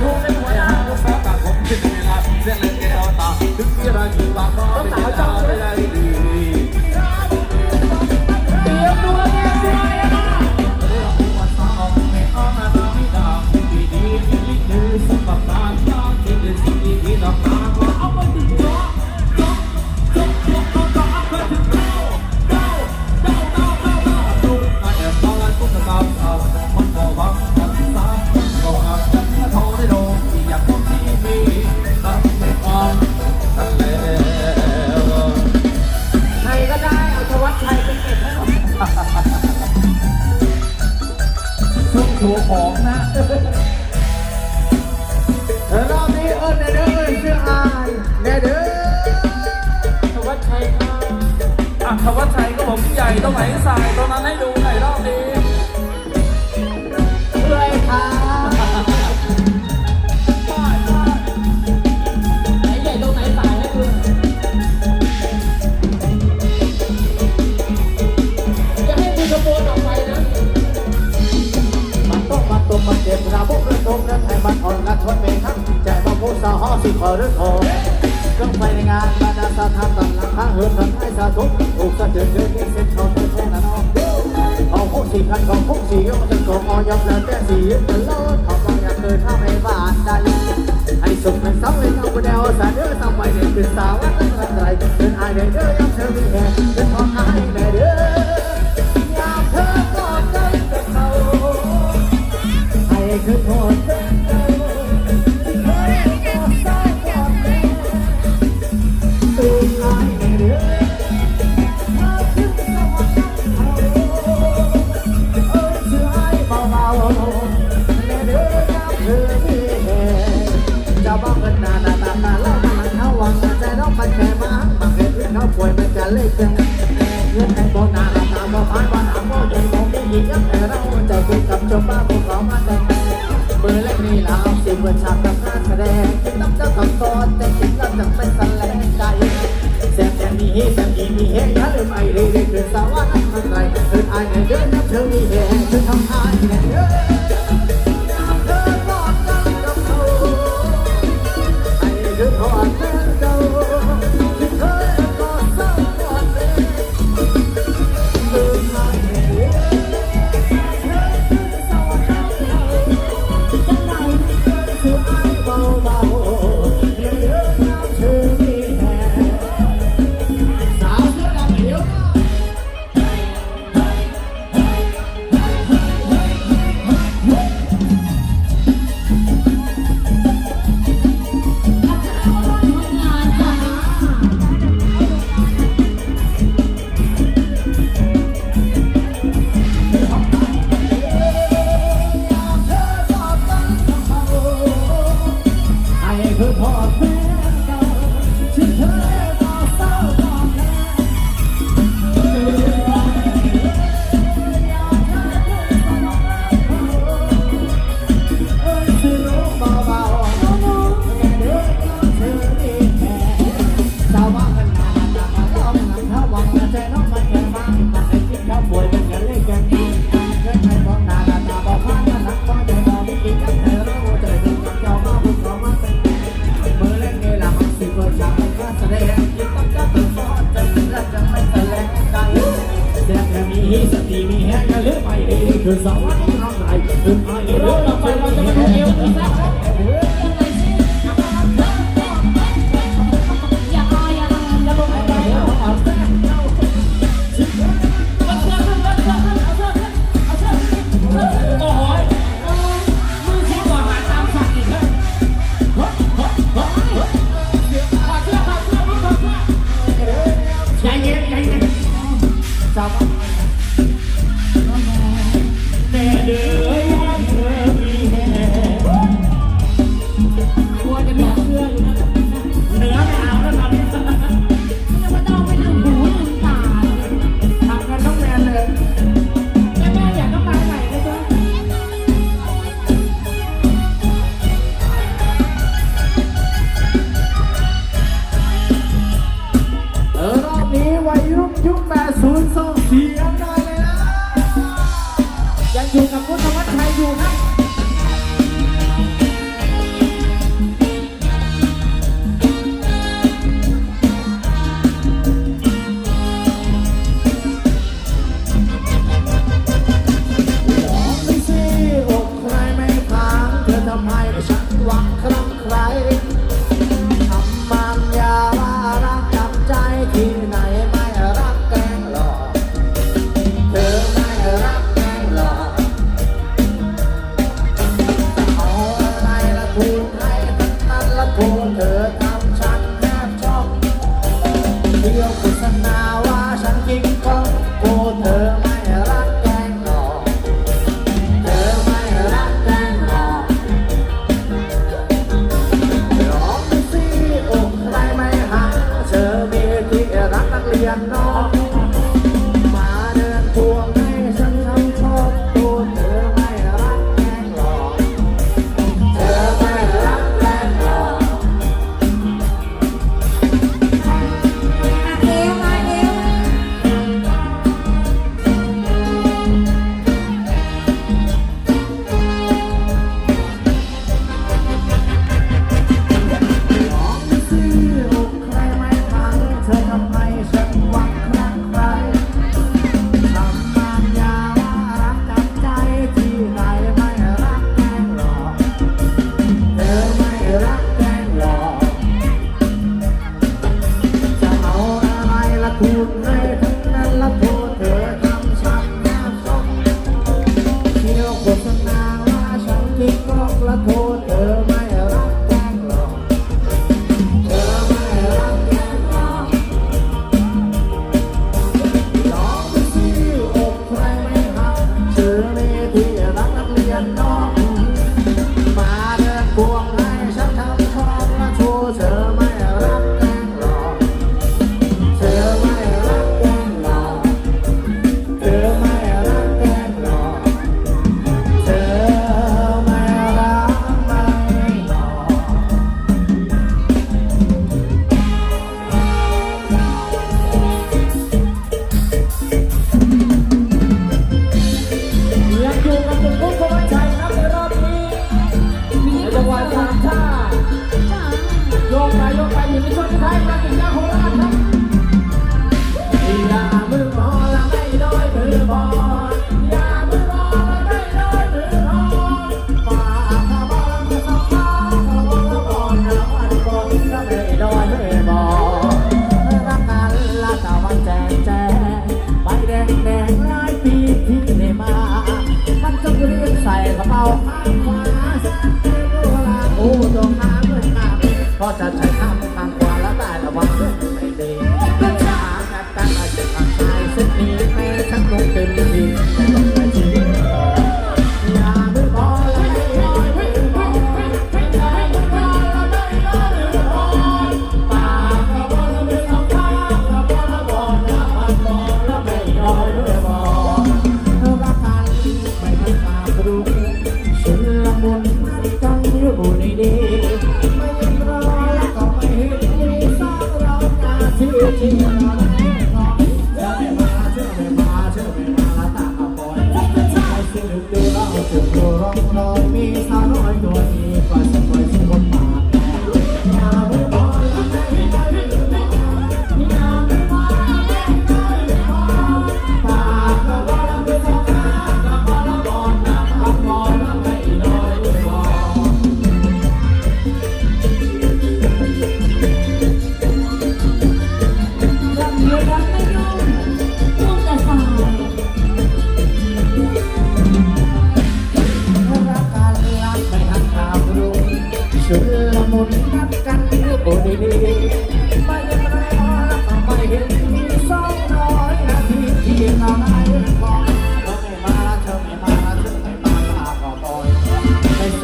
ทุกเส้นหัวใจทุกแฝงต่างผมเป็นเวลาเส้นเลือดแก้วตาถึงเวลาอยู่ปากบ้องตาน เกิดทำให้สะสม เลขกปดเงินแทงบ่หนาตาบ่พานบ่หนาบ่ยังบ่มีอีกยังแต่เราจะคุยกับชาวบ้านพวกเขามาแต่เบอร์เลขนี้เราสิบวันชาติกับหน้าแสดงนับเจ้าสองตอนแต่คิดเราจะไม่สลงใจแซ่บแซ่บมีเแซ่บมีมีเฮอย่าลืมไอ้เรื่องเรื่องสาวนั้นมันไรเธออายเงินเดือนนับเธอมีเฮเธอทำอายเงินเดือน life. cambiando Oh, my God.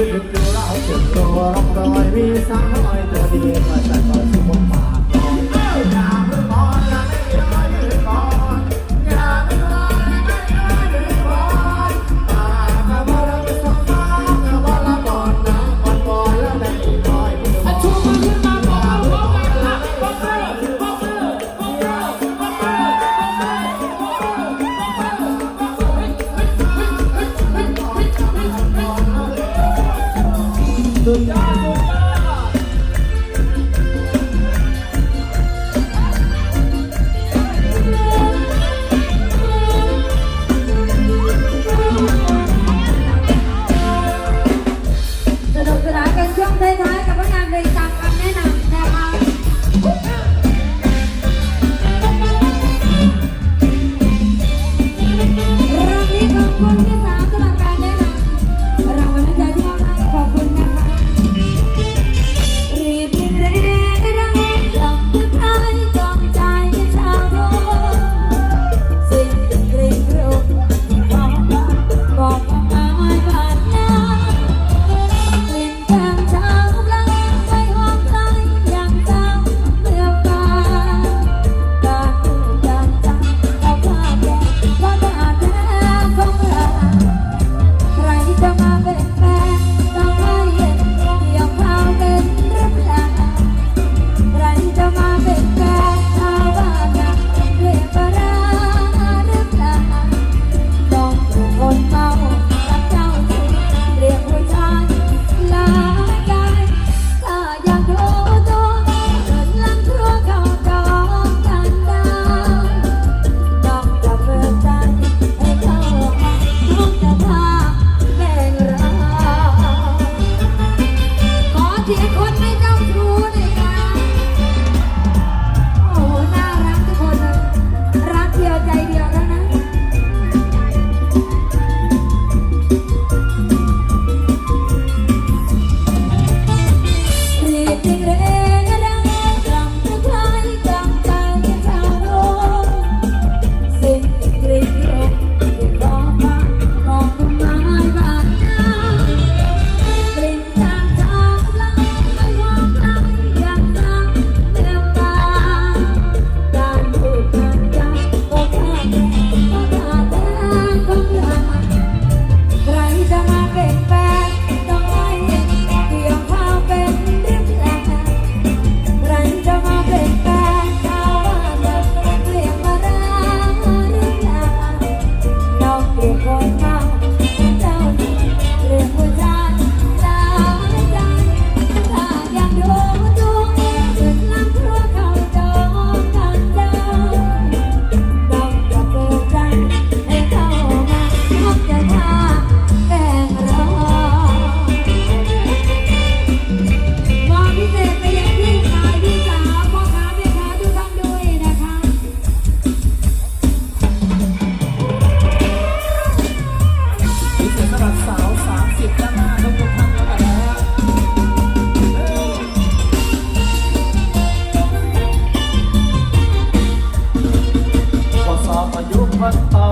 ดูเราเจ็บตัวรักรอยมีสักหน่อยตัวดีมาใส่ต่อ Tudo.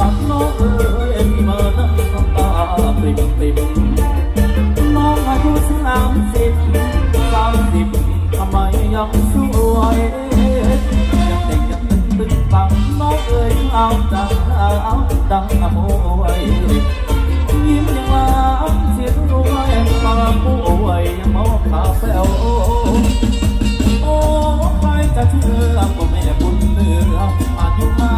าน้องเอ๋ยพี่มานังตาปริมปริมน้องอายุสามสิบสามสิบทำไมยังสวยยังเด็กยังตึงตึงตังน้องเอ๋ยเอาดังเอาดังโมยยิ้มยังลามเสียรวยมาป่วยยังมองตาแป๋วโอ้ใครจะเชื่อพ่อแม่บุญเนื้ออายุมา